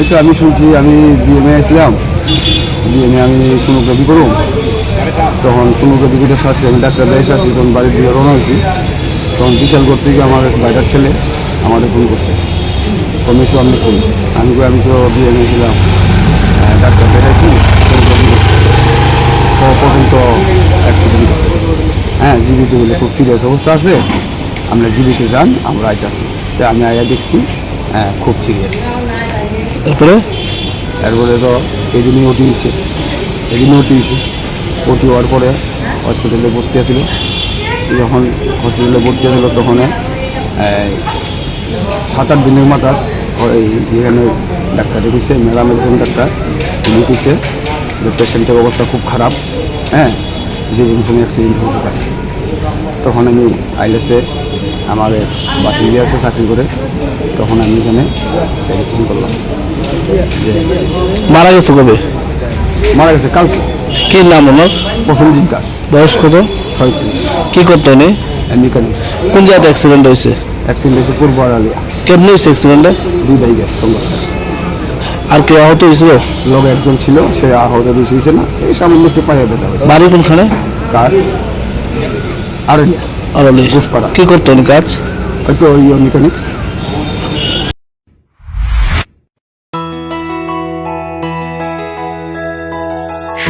এই তো আমি শুনছি আমি বিএমএ আসলাম। বিএমএ আমি সোনোগ্রাফি করুম তখন সোনোগ্রাফি করে শাসি আমি ডাক্তার দেয় শাসি তখন বাড়ির দিয়ে রওনা হয়েছি। তখন বিশাল বিশালগড় থেকে আমার বাইরের ছেলে আমাদের ফোন করছে। কমিশন আমি ফোন আমি কই, আমি তো বিএমএ ছিলাম ডাক্তার দেখাইছি সোনোগ্রাফি করছে। পর্যন্ত অ্যাক্সিডেন্ট হ্যাঁ জীবিত বলে খুব সিরিয়াস অবস্থা আছে। আমরা জীবিত যান আমরা আইতাছি। তো আমি আয়া দেখছি হ্যাঁ খুব সিরিয়াস তারপরে? তারপরে তো এই দিনই ওটি হয়েছে। এই দিনই ওটি হয়েছে ওটি হওয়ার পরে হসপিটালে ভর্তি আছিল। যখন হসপিটালে ভর্তি আছিল তখন সাত আট দিনের মাথার ওই এখানে ডাক্তারে কইছে ম্যাডাম একজন ডাক্তার উনি কইছে যে পেশেন্টের অবস্থা খুব খারাপ হ্যাঁ যে কোনো অ্যাক্সিডেন্ট হতে পারে। তখন আমি আইলেসে আমার বাতি দিয়ে আছে চাকরি করে। তখন আমি এখানে করলাম মারা গেছে কবে? মারা গেছে কালকে। কি নাম ওনার? প্রসেনজিৎ দাস। বয়স কত? ছয়ত্রিশ। কি করতো উনি? মেকানিক কোন জায়গায় অ্যাক্সিডেন্ট হয়েছে? অ্যাক্সিডেন্ট হয়েছে পূর্ব আড়ালিয়া। কেমনি হয়েছে অ্যাক্সিডেন্টে দুই বাইকের সংঘর্ষ। আর কেউ আহত হয়েছিল? লগে একজন ছিল সে আহত বেশি হয়েছে না এই সামান্য একটু পায়ে ব্যথা হয়েছে। বাড়ি কোনখানে? কার? আড়ালিয়া। ঘোষপাড়া। কি করতো উনি কাজ? হয়তো ওই মেকানিক্স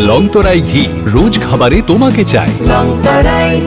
লংতরাই ঘি রোজ খাবারে তোমাকে চাই। লংতরায়